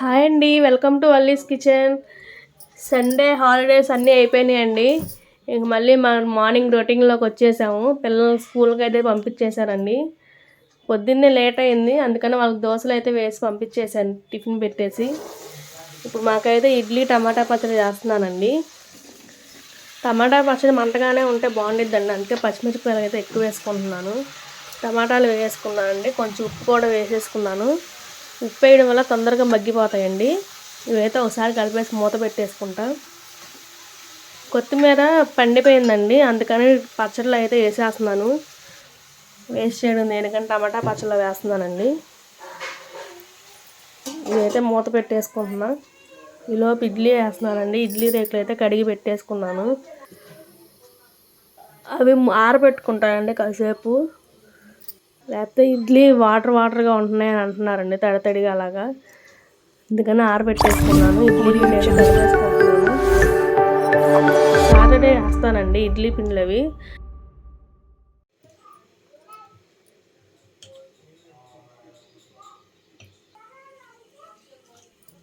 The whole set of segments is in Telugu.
హాయ్ అండి welcome to Valli's kitchen. Sunday holidays అన్నీ అయిపోయినాయండి. ఇంక మళ్ళీ మా మార్నింగ్ రొటీన్లోకి వచ్చేసాము. పిల్లలు స్కూల్కి అయితే పంపించేశారండి. పొద్దున్నే లేట్ అయింది అందుకని వాళ్ళకి దోశలు అయితే వేసి పంపించేశాను టిఫిన్ పెట్టేసి. ఇప్పుడు మాకైతే ఇడ్లీ టమాటా పచ్చడి చేస్తున్నానండి. టమాటా పచ్చడి మంటగానే ఉంటే బాగుండిద్దండి. అందుకే పచ్చిమిరపకాయలు అయితే ఎక్కువ వేసుకుంటున్నాను. టమాటాలు వేసుకున్నానండి కొంచెం ఉప్పు కూడా వేసేసుకున్నాను. ఉప్పు వేయడం వల్ల తొందరగా మగ్గిపోతాయండి. ఇవైతే ఒకసారి కలిపేసి మూత పెట్టేసుకుంటా. కొత్తిమీర పండిపోయిందండి. అందుకని పచ్చళ్ళు అయితే వేసేస్తున్నాను. వేస్ట్ చేయడం దేనికంటే టమాటా పచ్చళ్ళు వేస్తున్నానండి. ఇదైతే మూత పెట్టేసుకుంటున్నా. ఈలోపు ఇడ్లీ వేస్తున్నానండి. ఇడ్లీ రేకులు అయితే కడిగి పెట్టేసుకున్నాను. అవి ఆరబెట్టుకుంటానండి కాసేపు. లేకపోతే ఇడ్లీ వాటర్ వాటర్గా ఉంటున్నాయి అని అంటున్నారండి తడితడిగా అలాగా. అందుకని ఆరబెట్టేసుకున్నాను ఇడ్లీ పిండి కలిపేసుకుంటున్నాను సాటర్డే వేస్తానండి ఇడ్లీ పిండిలు అవి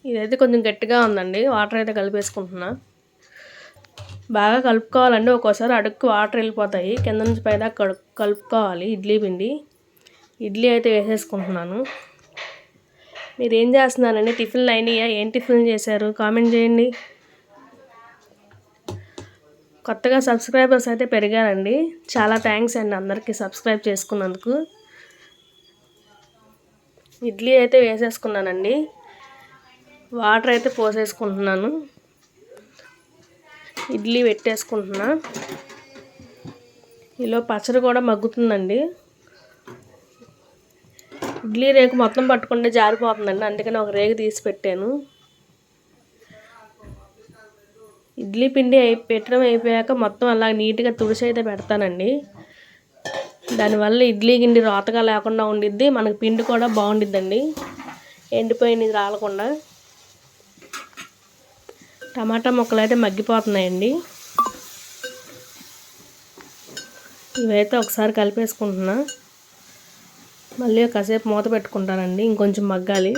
ఇదైతే కొంచెం గట్టిగా ఉందండి వాటర్ అయితే కలిపేసుకుంటున్నా. బాగా కలుపుకోవాలండి ఒక్కోసారి అడుక్కు వాటర్ వెళ్ళిపోతాయి కింద నుంచి పైదాకా కడు కలుపుకోవాలి ఇడ్లీ పిండి. ఇడ్లీ అయితే వేసేసుకుంటున్నాను. మీరు ఏం చేస్తున్నారండి టిఫిన్లు అయినాయా ఏం టిఫిన్ చేశారు? కామెంట్ చేయండి. కొత్తగా సబ్స్క్రైబర్స్ అయితే పెరిగారండి. చాలా థ్యాంక్స్ అండి అందరికీ సబ్స్క్రైబ్ చేసుకున్నందుకు. ఇడ్లీ అయితే వేసేసుకున్నానండి. వాటర్ అయితే పోసేసుకుంటున్నాను. ఇడ్లీ పెట్టేసుకుంటున్నా. ఇలా పచ్చడి కూడా మగ్గుతుందండి. ఇడ్లీ రేకు మొత్తం పట్టుకుంటే జారిపోతుందండి. అందుకని ఒక రేగు తీసి పెట్టాను. ఇడ్లీ పిండి అయి పెట్టడం అయిపోయాక మొత్తం అలా నీట్గా తుడిచి అయితే పెడతానండి. దానివల్ల ఇడ్లీ గిండి రోతగా లేకుండా ఉండిద్ది. మనకి పిండి కూడా బాగుండిద్దండి. ఎండిపోయినది రాలకుండా. టమాటా ముక్కలు అయితే మగ్గిపోతున్నాయండి. ఇవైతే ఒకసారి కలిపేసుకుంటున్నా. మళ్ళీ కాసేపు మూత పెట్టుకుంటానండి ఇంకొంచెం మగ్గాలి.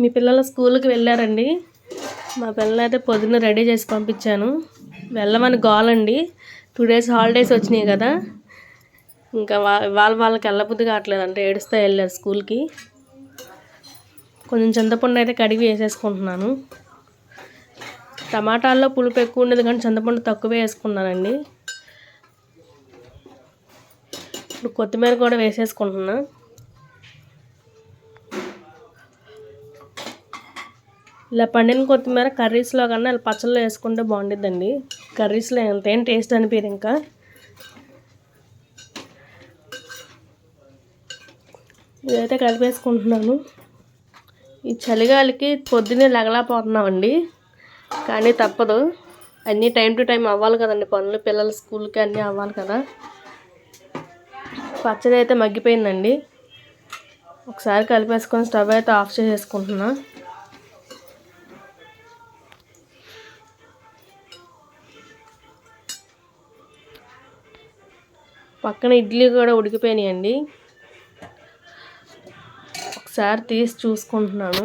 మీ పిల్లలు స్కూల్కి వెళ్ళారండి. మా పిల్లలు అయితే పొద్దున్న రెడీ చేసి పంపించాను. వెళ్ళమని గోలండి. టూ డేస్ హాలిడేస్ వచ్చినాయి కదా. ఇంకా వాళ్ళ వాళ్ళకి వెళ్ళబుద్ధి కావట్లేదు అంటే ఏడుస్తూ వెళ్ళారు స్కూల్కి. కొంచెం చింతపండు అయితే కడిగి వేసేసుకుంటున్నాను. టమాటాల్లో పులుపు ఎక్కువ ఉండేది కానీ చింతపండు తక్కువే వేసుకున్నానండి. ఇప్పుడు కొత్తిమీర కూడా వేసేసుకుంటున్నా. ఇలా పండిన కొత్తిమీర కర్రీస్లో కన్నా ఇలా పచ్చళ్ళు వేసుకుంటే బాగుండిద్దండి. కర్రీస్లో ఎంతేం టేస్ట్ అనిపించదు ఇంకా. ఇదైతే కలిపేసుకుంటున్నాను. ఈ చలిగాలికి పొద్దున్నే లగలాపోతున్నామండి. కానీ తప్పదు. అన్నీ టైం టు టైం అవ్వాలి కదండి పనులు. పిల్లల స్కూల్కి అన్నీ అవ్వాలి కదా. పచ్చడి అయితే మగ్గిపోయిందండి. ఒకసారి కలిపేసుకొని స్టవ్ అయితే ఆఫ్ చేసేసుకుంటున్నా. పక్కన ఇడ్లీ కూడా ఉడికిపోయినాయండి. ఒకసారి తీసి చూసుకుంటున్నాను.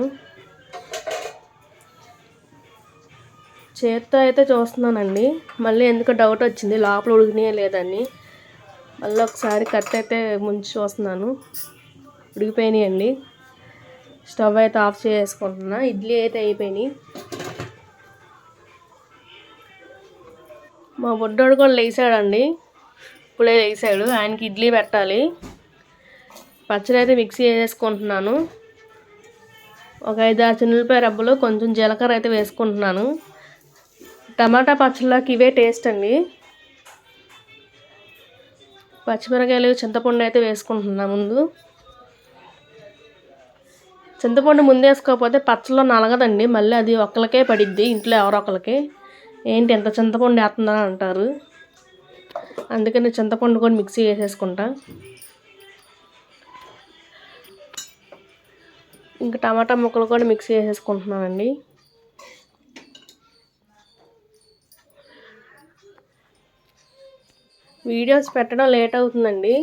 చేత్తో అయితే చూస్తున్నానండి. మళ్ళీ ఎందుకు డౌట్ వచ్చింది లోపల ఉడికినాయే లేదని మళ్ళీ ఒకసారి కట్ అయితే ముంచి చూస్తున్నాను ఉడికిపోయినాయండి. స్టవ్ అయితే ఆఫ్ చేసుకుంటున్నా. ఇడ్లీ అయితే అయిపోయినాయి. మా బుడ్డోడు కూడా లేచాడండి ఇప్పుడే లేచాడు ఆయనకి ఇడ్లీ పెట్టాలి. పచ్చడి అయితే మిక్సీ వేసేసుకుంటున్నాను ఒక ఐదు ఆరు చిన్నపాయ రబ్బలు కొంచెం జీలకర్ర అయితే వేసుకుంటున్నాను. టమాటా పచ్చళ్ళకి ఇవే టేస్ట్ అండి. పచ్చిమిరకాయలు చింతపండు అయితే వేసుకుంటున్నా ముందు. చింతపండు ముందు వేసుకోకపోతే పచ్చలో నలగదండి. మళ్ళీ అది ఒకరికే పడిద్ది ఇంట్లో ఎవరో ఒకరికి ఏంటి ఎంత చింతపండు వేస్తుందని అంటారు. అందుకని చింతపండు కూడా మిక్సీ వేసేసుకుంటా. ఇంకా టమాటా ముక్కలు కూడా మిక్సీ వేసేసుకుంటున్నానండి. వీడియోస్ పెట్టడం లేట్ అవుతుందండి.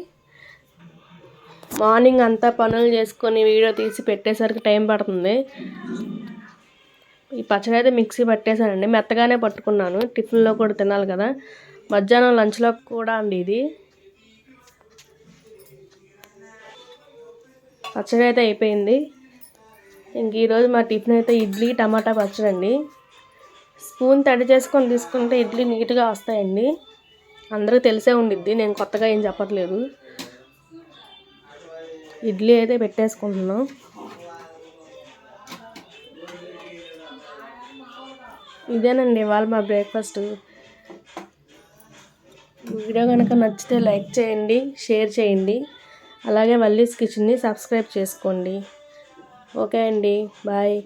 మార్నింగ్ అంతా పనులు చేసుకొని వీడియో తీసి పెట్టేసరికి టైం పడుతుంది. ఈ పచ్చడి అయితే మిక్సీ పట్టేశానండి. మెత్తగానే పట్టుకున్నాను. టిఫిన్లో కూడా తినాలి కదా. మధ్యాహ్నం లంచ్లో కూడా అండి ఇది. పచ్చడి అయితే అయిపోయింది. ఇంక ఈరోజు మా టిఫిన్ అయితే ఇడ్లీ టమాటా పచ్చడి అండి స్పూన్ తడి చేసుకొని తీసుకుంటే ఇడ్లీ నీట్గా వస్తాయండి. అందరికీ తెలిసే ఉండిద్ది నేను కొత్తగా ఏం చెప్పట్లేదు. ఇడ్లీ అయితే పెట్టేసుకుంటున్నాం. ఇదేనండి ఇవాళ మా బ్రేక్ఫాస్ట్ వీడియో కనుక నచ్చితే లైక్ చేయండి షేర్ చేయండి. అలాగే వల్లీస్ కిచెన్ని సబ్స్క్రైబ్ చేసుకోండి. ఓకే అండి బాయ్.